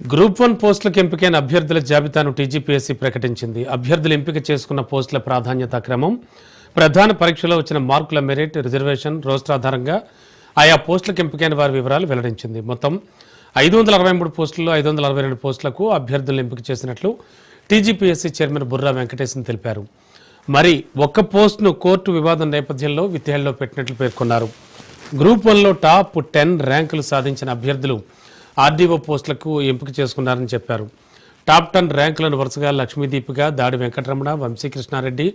Group one పోస్టులకు ఎంపికైన అభ్యర్థుల జాబితాను టీజీపీఎస్సీ ప్రకటించింది. అభ్యర్థులు ఎంపిక చేసుకున్న పోస్టుల ప్రాధాన్యత క్రమం ప్రధాన పరీక్షలో వచ్చిన మార్కుల మెరిట్ రిజర్వేషన్ రోస్టర్ ఆధారంగా ఆయా పోస్టులకు ఎంపికైన వారి వివరాలు వెల్లడించింది. మొత్తం ఐదు వందల అరవై మూడు పోస్టుల్లో ఐదు వందల అరవై రెండు పోస్టులకు అభ్యర్థులను ఎంపిక చేసినట్లు టీజీపీఎస్సీ చైర్మన్ బుర్రా వెంకటేశన్ తెలిపారు. మరి ఒక్క పోస్టును కోర్టు వివాదం నేపథ్యంలో విత్యాల్లో పెట్టినట్లు పేర్కొన్నారు. గ్రూప్ వన్లో టాప్ టెన్ ర్యాంకులు సాధించిన అభ్యర్థులు ఆర్డీఓ పోస్టులకు ఎంపిక చేసుకున్నారని చెప్పారు. టాప్ టెన్ ర్యాంకులను వరుసగా లక్ష్మీదీపిక దాడి వెంకటరమణ వంశీకృష్ణారెడ్డి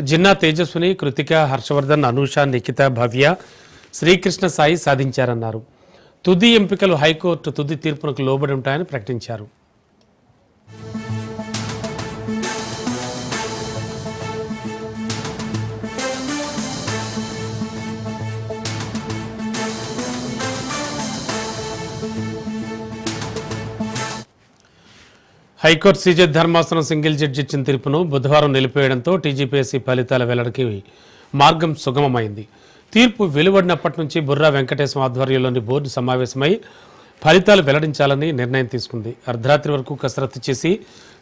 జిన్నా తేజస్విని కృతిక హర్షవర్ధన్ అనూష నిఖిత భవ్య శ్రీకృష్ణ సాయి సాధించారన్నారు. తుది ఎంపికలు హైకోర్టు తుది తీర్పునకు లోబడి ఉంటాయని ప్రకటించారు. హైకోర్టు సీజే ధర్మాసనం సింగిల్ జడ్జి ఇచ్చిన తీర్పును బుధవారం నిలిపేయడంతో టీజీపీఎస్సీ ఫలితాల వెల్లడికి మార్గం సుగమమైంది. తీర్పు వెలువడినప్పటి నుంచి బుర్రా వెంకటేశ్వర ఆధ్వర్యంలోని బోర్డు సమావేశమై ఫలితాలు వెల్లడించాలని నిర్ణయం తీసుకుంది. అర్ధరాత్రి వరకు కసరత్తు చేసి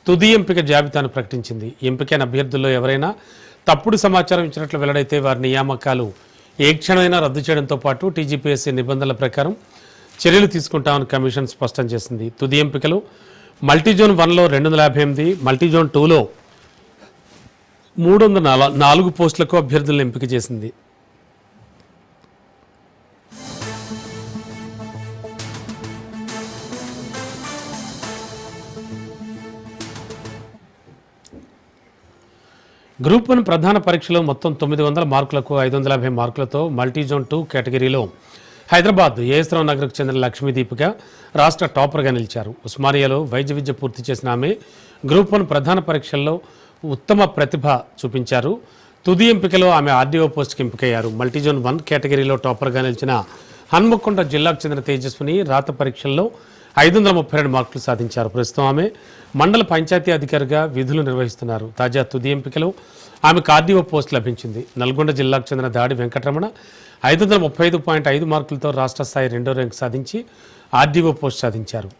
తుది ఎంపిక జాబితాను ప్రకటించింది. ఎంపికైన అభ్యర్థుల్లో ఎవరైనా తప్పుడు సమాచారం ఇచ్చినట్లు వెల్లడైతే వారి నియామకాలు ఏ క్షణమైనా రద్దు చేయడంతో పాటు టీజీపీఎస్సీ నిబంధనల ప్రకారం చర్యలు తీసుకుంటామని కమిషన్ స్పష్టం చేసింది. తుది ఎంపికలు మల్టీజోన్ వన్లో రెండు వందల యాభై ఎనిమిది మల్టీజోన్ టూలో మూడు వందల నాలుగు పోస్టులకు అభ్యర్థులను ఎంపిక చేసింది. గ్రూప్ వన్ ప్రధాన పరీక్షలో మొత్తం తొమ్మిది వందల మార్కులకు ఐదు వందల యాభై మార్కులతో మల్టీజోన్ టూ కేటగిరీలో హైదరాబాద్ ఏఎస్రావు నగర్కు చెందిన లక్ష్మీ దీపిక రాష్ట్ర టాపర్గా నిలిచారు. ఉస్మానియాలో వైద్య విద్య పూర్తి చేసిన ఆమె గ్రూప్ వన్ ప్రధాన పరీక్షల్లో ఉత్తమ ప్రతిభ చూపించారు. తుది ఎంపికలో ఆమె ఆర్డీఓ పోస్ట్కి ఎంపికయ్యారు. మల్టీజోన్ వన్ కేటగిరీలో టాపర్గా నిలిచిన హన్మకొండ జిల్లాకు చెందిన తేజస్విని రాత పరీక్షల్లో ఐదు వందల ముప్పై రెండు మార్కులు సాధించారు. ప్రస్తుతం ఆమె మండల పంచాయతీ అధికారిగా విధులు నిర్వహిస్తున్నారు. తాజా తుది ఎంపికలో ఆమెకు ఆర్డీఓ పోస్ట్ లభించింది. నల్గొండ జిల్లాకు చెందిన దాడి వెంకటరమణ ఐదు వందల ముప్పై ఐదు పాయింట్ ఐదు మార్కులతో రాష్ట్ర స్థాయి రెండో ర్యాంక్ సాధించి ఆర్డీఓ పోస్ట్ సాధించారు.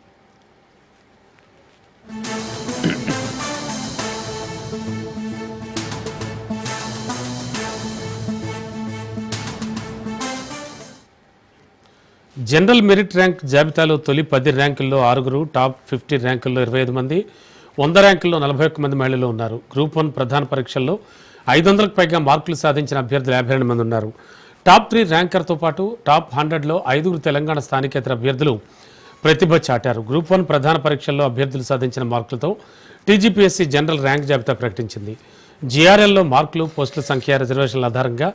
జనరల్ మెరిట్ ర్యాంక్ జాబితాలో తొలి పది ర్యాంకుల్లో ఆరుగురు టాప్ ఫిఫ్టీ ర్యాంకుల్లో ఇరవై ఐదు మంది వంద ర్యాంకుల్లో నలభై ఒక్క మంది మహిళలు ఉన్నారు. గ్రూప్ వన్ ప్రధాన పరీక్షల్లో ఐదు వందలకు పైగా మార్కులు సాధించిన అభ్యర్థులు యాభై రెండు మంది ఉన్నారు. టాప్ త్రీ ర్యాంకర్తో పాటు టాప్ హండ్రెడ్లో ఐదుగురు తెలంగాణ స్థానికేతర అభ్యర్థులు ప్రతిభ చాటారు. గ్రూప్ వన్ ప్రధాన పరీక్షల్లో అభ్యర్థులు సాధించిన మార్కులతో టీజీపీఎస్సీ జనరల్ ర్యాంక్ జాబితా ప్రకటించింది. జీఆర్ఎల్లో మార్కులు పోస్టుల సంఖ్య రిజర్వేషన్ల ఆధారంగా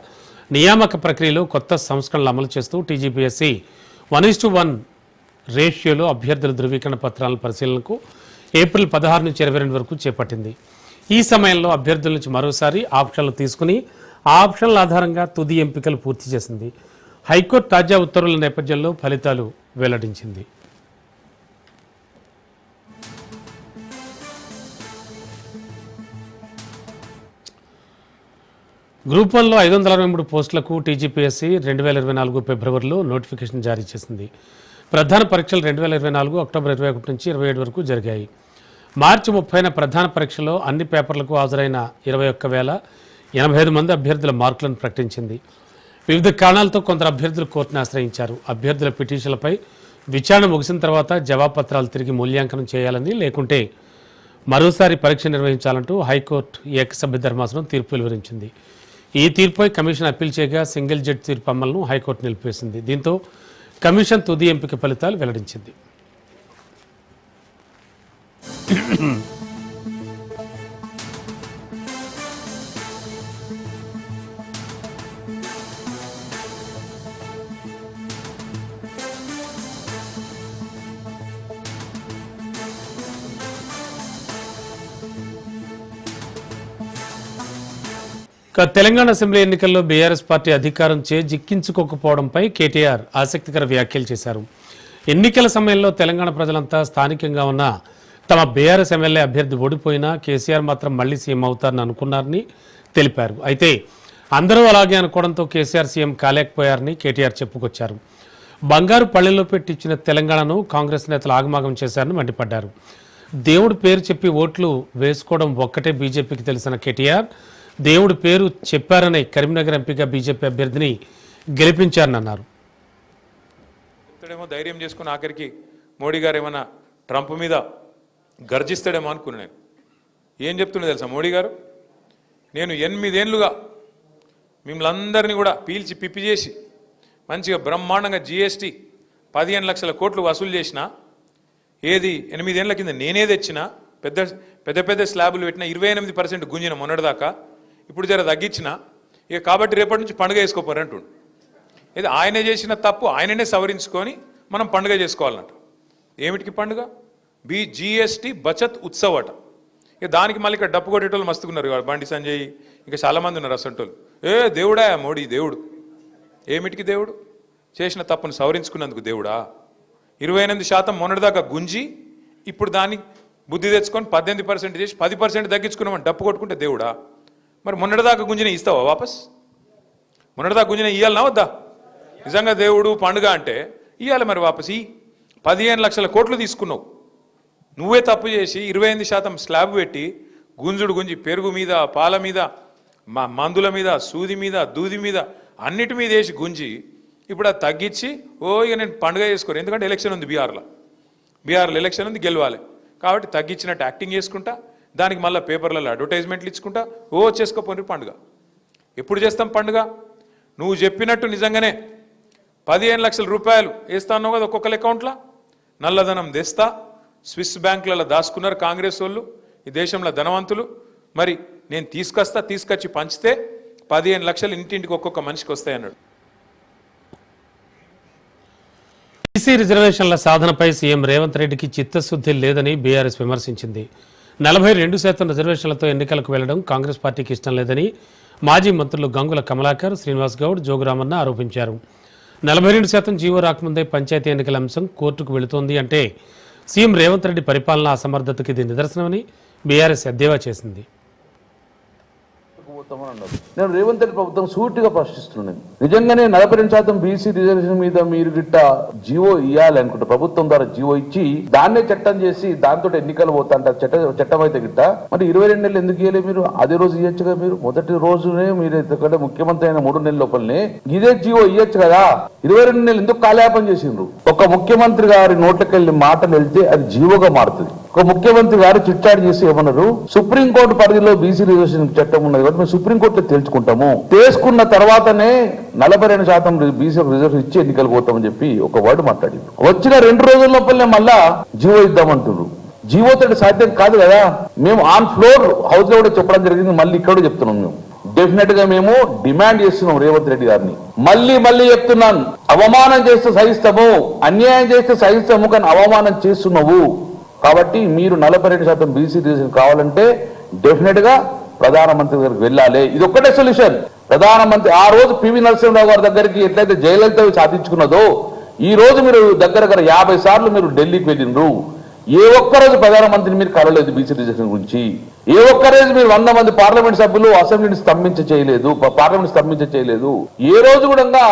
నియామక ప్రక్రియలో కొత్త సంస్కరణలు అమలు చేస్తూ TGPSC one is to one రేషియోలో అభ్యర్థుల ధృవీకరణ పత్రాల పరిశీలనకు ఏప్రిల్ పదహారు నుంచి ఇరవై రెండు వరకు చేపట్టింది. ఈ సమయంలో అభ్యర్థుల నుంచి మరోసారి ఆప్షన్లు తీసుకుని ఆ ఆప్షన్ల ఆధారంగా తుది ఎంపికలు పూర్తి చేసింది. హైకోర్టు తాజా ఉత్తర్వుల నేపథ్యంలో ఫలితాలు వెల్లడించింది. గ్రూప్ వన్లో ఐదు వందల అరవై మూడు పోస్టులకు టీజీపీఎస్సీ రెండు వేల ఇరవై నాలుగు ఫిబ్రవరిలో నోటిఫికేషన్ జారీ చేసింది. ప్రధాన పరీక్షలు రెండు వేల ఇరవై నాలుగు అక్టోబర్ ఇరవై ఒకటి నుంచి ఇరవై ఏడు వరకు జరిగాయి. మార్చి ముప్పైన ప్రధాన పరీక్షలో అన్ని పేపర్లకు హాజరైన ఇరవై ఒక్క వేల ఎనభై ఐదు మంది అభ్యర్థుల మార్కులను ప్రకటించింది. వివిధ కారణాలతో కొందరు అభ్యర్థులు కోర్టును ఆశ్రయించారు. అభ్యర్థుల పిటిషన్లపై విచారణ ముగిసిన తర్వాత జవాబుపత్రాలు తిరిగి మూల్యాంకనం చేయాలని లేకుంటే మరోసారి పరీక్ష నిర్వహించాలంటూ హైకోర్టు ఏకసభ్య ధర్మాసనం తీర్పు వెలువరించింది. ఈ తీర్పుపై కమిషన్ అప్పీల్ చేయగా సింగిల్ జడ్జి తీర్పు అమలును హైకోర్టు నిలిపివేసింది. దీంతో కమిషన్ తుది ఎంపిక ఫలితాలు వెల్లడించింది ఇక తెలంగాణ అసెంబ్లీ ఎన్నికల్లో బీఆర్ఎస్ పార్టీ అధికారం చే జిక్కించుకోకపోవడంపై కేటీఆర్ ఆసక్తికర వ్యాఖ్యలు చేశారు. ఎన్నికల సమయంలో తెలంగాణ ప్రజలంతా స్థానికంగా ఉన్న తమ బీఆర్ఎస్ ఎమ్మెల్యే అభ్యర్థి ఓడిపోయినా కేసీఆర్ మాత్రం మళ్ళీ సీఎం అవుతారని అనుకున్నారని తెలిపారు. అయితే అందరూ అలాగే అనుకోవడంతో కేసీఆర్ సీఎం కాలేకపోయారని కేటీఆర్ చెప్పుకొచ్చారు. బంగారు పల్లెల్లో పెట్టించిన తెలంగాణను కాంగ్రెస్ నేతలు ఆగమాగం చేశారని మండిపడ్డారు. దేవుడి పేరు చెప్పి ఓట్లు వేసుకోవడం ఒక్కటే బీజేపీకి తెలిసిన కేటీఆర్ దేవుడి పేరు చెప్పారని కరీంనగర్ ఎంపీగా బీజేపీ అభ్యర్థిని గెలిపించారని అన్నారు చెప్తాడేమో ధైర్యం చేసుకుని ఆఖరికి మోడీ గారు ఏమైనా ట్రంప్ మీద గర్జిస్తాడేమో అనుకున్నాను నేను. ఏం చెప్తున్నా తెలుసా మోడీ గారు? నేను ఎనిమిదేళ్ళుగా మిమ్మల్ని అందరినీ కూడా పీల్చి పిప్పి చేసి మంచిగా బ్రహ్మాండంగా జీఎస్టీ పదిహేను లక్షల కోట్లు వసూలు చేసిన ఏది ఎనిమిదేళ్ళ కింద నేనే తెచ్చిన పెద్ద పెద్ద పెద్ద స్లాబులు పెట్టిన ఇరవై ఎనిమిది పర్సెంట్ గుంజిన మొన్నటిదాకా ఇప్పుడు జర తగ్గించిన ఇక కాబట్టి రేపటి నుంచి పండుగ వేసుకోపోరు అంటుండు. ఇది ఆయన చేసిన తప్పు ఆయననే సవరించుకొని మనం పండుగ చేసుకోవాలన్నట్టు. ఏమిటికి పండుగ? బి జిఎస్టి బచత్ ఉత్సవ్ అట ఇక దానికి మళ్ళీ ఇక్కడ డప్పు కొట్టేటోళ్ళు మస్తుకున్నారు బండి సంజయ్ ఇంకా చాలామంది ఉన్నారు అసంటోళ్ళు. ఏ దేవుడా మోడీ దేవుడు. ఏమిటికి దేవుడు? చేసిన తప్పును సవరించుకున్నందుకు దేవుడా? ఇరవై ఎనిమిది శాతం మొన్నటిదాకా గుంజి ఇప్పుడు దాన్ని బుద్ధి తెచ్చుకొని పద్దెనిమిది పర్సెంట్ చేసి పది పర్సెంట్ తగ్గించుకున్నామని డప్పు కొట్టుకుంటే దేవుడా? మరి మొన్నటిదాకా గుంజిన ఇస్తావా వాపస్? మొన్నటిదాకా గుంజిన ఇయ్యాలనా వద్దా? నిజంగా దేవుడు పండుగ అంటే ఇవ్వాలి మరి వాపస్. ఈ పదిహేను లక్షల కోట్లు తీసుకున్నావు. నువ్వే తప్పు చేసి ఇరవై ఎనిమిది శాతం స్లాబ్ పెట్టి గుంజుడు గుంజి పెరుగు మీద పాల మీద మా మందుల మీద సూది మీద దూది మీద అన్నిటి మీద వేసి గుంజి ఇప్పుడు అది తగ్గించి ఓ ఇక నేను పండుగ చేసుకోరు. ఎందుకంటే ఎలక్షన్ ఉంది బీహార్లో. బీహార్లో ఎలక్షన్ ఉంది గెలవాలి. కాబట్టి తగ్గించినట్టు యాక్టింగ్ చేసుకుంటా దానికి మళ్ళీ పేపర్లలో అడ్వర్టైజ్మెంట్లు ఇచ్చుకుంటా ఓ చేసుకోపోయి పండుగ. ఎప్పుడు చేస్తాం పండుగ? నువ్వు చెప్పినట్టు నిజంగానే పదిహేను లక్షల రూపాయలు వేస్తా అన్నావు కదా ఒక్కొక్కరి అకౌంట్లో? నల్లధనం తెస్తా స్విస్ బ్యాంకులలో దాచుకున్నారు కాంగ్రెస్ వాళ్ళు ఈ దేశంలో ధనవంతులు. మరి నేను తీసుకొస్తా తీసుకొచ్చి పంచితే పదిహేను లక్షలు ఇంటింటికి ఒక్కొక్క మనిషికి వస్తాయి అన్నాడు. బీసీ రిజర్వేషన్ల సాధనపై సీఎం రేవంత్ రెడ్డికి చిత్తశుద్ధి లేదని బీఆర్ఎస్ విమర్శించింది. నలభై రెండు శాతం రిజర్వేషన్లతో ఎన్నికలకు వెళ్ళడం కాంగ్రెస్ పార్టీకి ఇష్టం లేదని మాజీ మంత్రులు గంగుల కమలాకర్ శ్రీనివాస్ గౌడ్ జోగురామన్న ఆరోపించారు. నలభై రెండు శాతం జీవో రాకముందే పంచాయతీ ఎన్నికల అంశం కోర్టుకు వెళుతోంది అంటే సీఎం రేవంత్ రెడ్డి పరిపాలన అసమర్థతకి ఇది నిదర్శనమని బీఆర్ఎస్ ఎద్దేవా చేసింది. పోతామని నేను రేవంత్ రెడ్డి ప్రభుత్వం సూటిగా ప్రశ్నిస్తున్నాను నిజంగానే నలభై రెండు శాతం బీసీ రిజర్వేషన్ మీద మీరు గిట్ట జీవో ఇవ్వాలి అనుకుంటే ప్రభుత్వం ద్వారా జీవో ఇచ్చి దాన్నే చట్టం చేసి దాంతో ఎన్నికలు పోతా అంటారు చట్ట చట్టం అయితే గిట్ట మరి ఇరవై రెండు నెలలు ఎందుకు ఇవ్వలేదు మీరు? అదే రోజు ఇవ్వచ్చు కదా మీరు? మొదటి రోజునే మీరు ఎందుకంటే ముఖ్యమంత్రి అయిన మూడు నెలల లోపలనే ఇదే జీవో ఇవ్వచ్చు కదా? ఇరవై రెండు నెలలు ఎందుకు కాలయాపం చేసిండ్రు? ఒక ముఖ్యమంత్రి గారి నోట్లకెళ్ళి మాటలు వెళ్తే అది జీవోగా మారుతుంది. ఒక ముఖ్యమంత్రి గారు చిట్టాడు చేసి ఏమన్నారు? సుప్రీంకోర్టు పరిధిలో బీసీ రిజర్వేషన్ చట్టం ఉన్నది కాబట్టి మేము సుప్రీంకోర్టులో తెలుసుకుంటాము తెలుసుకున్న తర్వాతనే నలభై రెండు శాతం బీసీ రిజర్వేషన్ ఇచ్చి ఎన్నికలు పోతామని చెప్పి ఒక వర్డ్ మాట్లాడి వచ్చిన రెండు రోజుల లోపలనే మళ్ళా జీవో ఇద్దామంటున్నారు. జీవో తోటి సాధ్యం కాదు కదా. మేము ఆన్ ఫ్లోర్ హౌస్లో కూడా చెప్పడం జరిగింది. మళ్ళీ ఇక్కడ చెప్తున్నాం మేము. డెఫినెట్గా మేము డిమాండ్ చేస్తున్నాం రేవంత్ రెడ్డి గారిని. మళ్ళీ మళ్ళీ చెప్తున్నాను. అవమానం చేస్తే సహిస్తాము. అన్యాయం చేస్తే సహిస్తాము కానీ అవమానం చేస్తున్నావు. కాబట్టి మీరు నలభై రెండు శాతం బీసీ రిజర్వేషన్ కావాలంటే డెఫినెట్గా ప్రధానమంత్రి దగ్గరికి వెళ్ళాలి. ఇది ఒక్కటే సొల్యూషన్ ప్రధానమంత్రి ఆ రోజు పివి నరసింహరావు గారి దగ్గరికి ఎట్లయితే జయలలిత సాధించుకున్నదో ఈ రోజు మీరు దగ్గర దగ్గర యాభై సార్లు మీరు ఢిల్లీకి వెళ్ళినరు ఏ ఒక్క రోజు ప్రధానమంత్రిని మీరు కలవలేదు బీసీ రిజర్వేషన్ గురించి. ఏ ఒక్క రోజు మీరు వంద మంది పార్లమెంట్ సభ్యులు అసెంబ్లీని స్తంభించ చేయలేదు పార్లమెంట్ స్తంభించ చేయలేదు. ఏ రోజు కూడా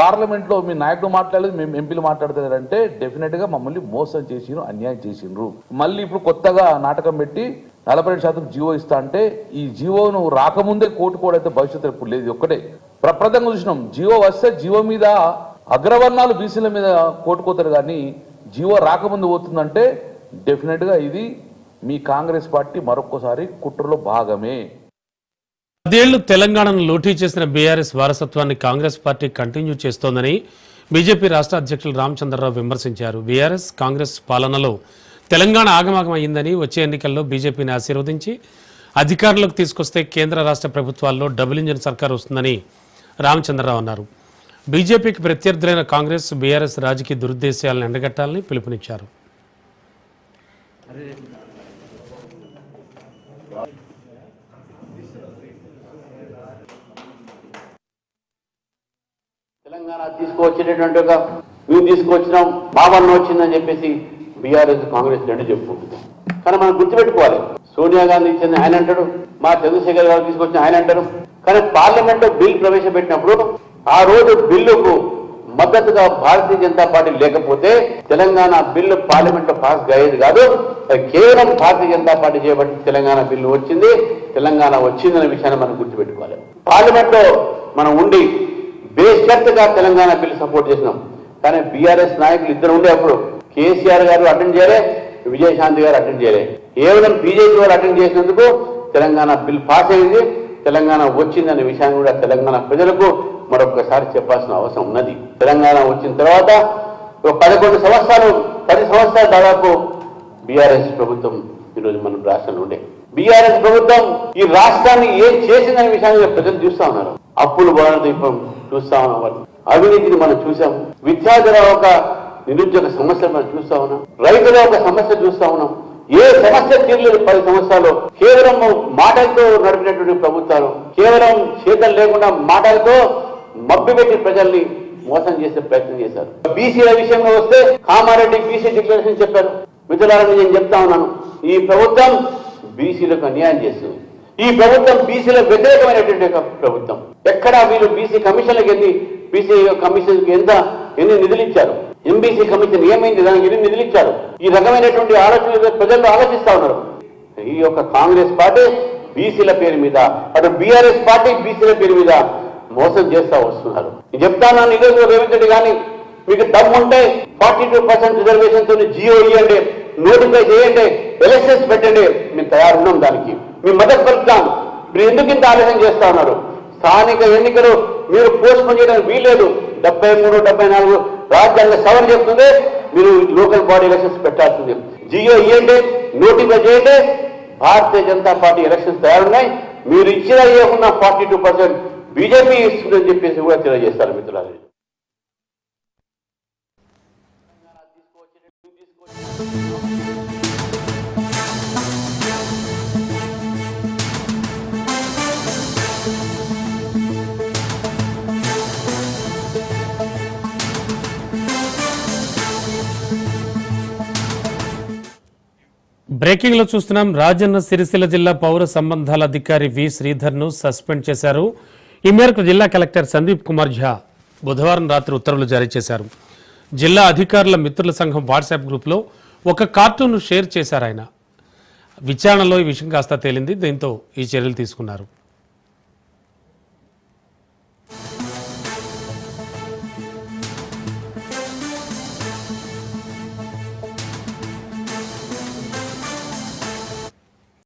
పార్లమెంట్లో మీ నాయకుడు మాట్లాడలేదు మేము ఎంపీలు మాట్లాడుతున్నారంటే డెఫినెట్గా మమ్మల్ని మోసం చేసిండ్రు అన్యాయం చేసిండ్రు మళ్ళీ ఇప్పుడు కొత్తగా నాటకం పెట్టి నలభై రెండు శాతం జీవో ఇస్తా అంటే ఈ జీవోను రాకముందే కోటుకోవడైతే భవిష్యత్తు ఎప్పుడు లేదు ఒక్కటే. ప్రప్రదంగా చూసినాం జీవో వస్తే జీవో మీద అగ్రవర్ణాలు బీసీల మీద కోటుకోతారు కానీ జీవో రాకముందు పోతుందంటే డెఫినెట్గా ఇది మీ కాంగ్రెస్ పార్టీ మరొక్కసారి కుట్రలో భాగమే. పదేళ్ళు తెలంగాణను లూటీ చేసిన బీఆర్ఎస్ వారసత్వాన్ని కాంగ్రెస్ పార్టీ కంటిన్యూ చేస్తోందని బీజేపీ రాష్ట్ర అధ్యక్షులు రామచంద్రరావు విమర్శించారు. బీఆర్ఎస్ కాంగ్రెస్ పాలనలో తెలంగాణ ఆగమాగం అయిందని వచ్చే ఎన్నికల్లో బీజేపీని ఆశీర్వదించి అధికారంలోకి తీసుకొస్తే కేంద్ర రాష్ట్ర ప్రభుత్వాల్లో డబుల్ ఇంజిన్ సర్కార్ వస్తుందని రామచంద్రరావు అన్నారు. బీజేపీకి ప్రత్యర్థులైన కాంగ్రెస్ బీఆర్ఎస్ రాజకీయ దురుద్దేశాలను ఎండగట్టాలని పిలుపునిచ్చారు. తెలంగాణ తీసుకువచ్చేటటువంటి ఒక మేము తీసుకువచ్చినాం బాబన్న వచ్చిందని చెప్పేసి బీఆర్ఎస్ కాంగ్రెస్ రెండు చెప్పుకుంటున్నాం. కానీ మనం గుర్తుపెట్టుకోవాలి సోనియా గాంధీ ఇచ్చింది ఆయన అంటారు మా చంద్రశేఖర్ గారు తీసుకొచ్చిన ఆయన అంటారు. కానీ పార్లమెంట్ బిల్ ప్రవేశపెట్టినప్పుడు ఆ రోజు బిల్లుకు మద్దతుగా భారతీయ జనతా పార్టీ లేకపోతే తెలంగాణ బిల్లు పార్లమెంట్ పాస్ అయ్యేది కాదు. కేవలం భారతీయ జనతా పార్టీ చేయబట్టి తెలంగాణ బిల్లు వచ్చింది. తెలంగాణ వచ్చిందనే విషయాన్ని మనం గుర్తుపెట్టుకోవాలి. పార్లమెంట్ మనం ఉండి బేషర్త్గా తెలంగాణ బిల్లు సపోర్ట్ చేసినాం. కానీ బీఆర్ఎస్ నాయకులు ఇద్దరు ఉండే అప్పుడు కేసీఆర్ గారు అటెండ్ చేయలే విజయశాంతి గారు అటెండ్ చేయలే. కేవలం బీజేపీ వారు అటెండ్ చేసినందుకు తెలంగాణ బిల్ పాస్ అయింది తెలంగాణ వచ్చిందనే విషయాన్ని కూడా తెలంగాణ ప్రజలకు మరొకసారి చెప్పాల్సిన అవసరం ఉన్నది. తెలంగాణ వచ్చిన తర్వాత ఒక పదకొండు సంవత్సరాలు పది సంవత్సరాలు దాదాపు బీఆర్ఎస్ ప్రభుత్వం ఈరోజు మన రాష్ట్రంలో ఉండే. బీఆర్ఎస్ ప్రభుత్వం ఈ రాష్ట్రాన్ని ఏం చేసిందనే విషయాన్ని ప్రజలు చూస్తా ఉన్నారు. అప్పులు బాధ ఇప్పుడు చూస్తా ఉన్నాం అవినీతిని మనం చూసాం విద్యార్థుల ఒక నిరుద్యోగ సమస్య మనం చూస్తా ఉన్నాం. రైతుల ఒక సమస్య చూస్తా ఉన్నాం. ఏ సమస్య తీరలేదు పది సంవత్సరాలు కేవలం మాటలతో నడిపినటువంటి ప్రభుత్వాలు కేవలం చేతలు లేకుండా మాటలతో మభ్యపెట్టి ప్రజల్ని మోసం చేసే ప్రయత్నం చేశారు. బీసీల విషయంలో వస్తే కామారెడ్డి బీసీ డిక్లరేషన్ చెప్పారు. మిత్రులారని నేను చెప్తా ఉన్నాను. ఈ ప్రభుత్వం బీసీలకు అన్యాయం చేస్తుంది ఈ ప్రభుత్వం బీసీలకు వ్యతిరేకమైనటువంటి ప్రభుత్వం. ఎక్కడ వీళ్ళు బీసీ కమిషన్లకు ఎన్ని బీసీ కమిషన్ ఎంత ఎన్ని నిధులు ఇచ్చారు ఎంబీసీ కమిషన్ ఏమైంది? దానికి ఎన్ని నిధులు ఇచ్చారు ఈ రకమైనటువంటి ఆలోచనలు ప్రజలు ఆలోచిస్తా ఉన్నారు. ఈ యొక్క కాంగ్రెస్ పార్టీ బీసీల పేరు మీద అటు బీఆర్ఎస్ పార్టీ బీసీల పేరు మీద మోసం చేస్తా వస్తున్నారు. నేను చెప్తాను ఈరోజు రేవంత్ రెడ్డి కానీ మీకు దమ్ముంటే ఫార్టీ టూ పర్సెంట్ రిజర్వేషన్తో జియో ఇవ్వండి నోటిఫై చేయండి ఎలక్షన్స్ పెట్టండి మేము తయారున్నాం దానికి. మీ మద్దతు పలుకుతాం. మీరు ఎందుకు ఇంత ఆలస్యం చేస్తా ఉన్నారు? స్థానిక ఎన్నికలు మీరు పోస్ట్ పోన్ చేయడానికి వీల్లేదు. డెబ్బై మూడు డెబ్బై నాలుగు రాజ్యాంగ సవరణ చెప్తుంది మీరు లోకల్ బాడీ ఎలక్షన్స్ పెట్టాల్సింది. జియో ఇవ్వండి నోటిఫై చేయండి. భారతీయ జనతా పార్టీ ఎలక్షన్స్ తయారున్నాయి. మీరు ఇచ్చిన ఇవ్వకున్న ఫార్టీ టూ పర్సెంట్ బీజేపీ ఇస్తుందని చెప్పేసి కూడా తెలియజేస్తారు మిత్రులారు. బ్రేకింగ్లో చూస్తున్నాం. రాజన్న సిరిసిల్ల జిల్లా పౌర సంబంధాల అధికారి వి శ్రీధర్ను సస్పెండ్ చేశారు. ఈ మేరకు జిల్లా కలెక్టర్ సందీప్ కుమార్ ఝా బుధవారం రాత్రి ఉత్తర్వులు జారీ చేశారు. జిల్లా అధికారుల మిత్రుల సంఘం వాట్సాప్ గ్రూప్లో ఒక కార్టూన్ షేర్ చేశారు ఆయన. విచారణలో ఈ విషయం కాస్త తేలింది. దీంతో ఈ చర్యలు తీసుకున్నారు.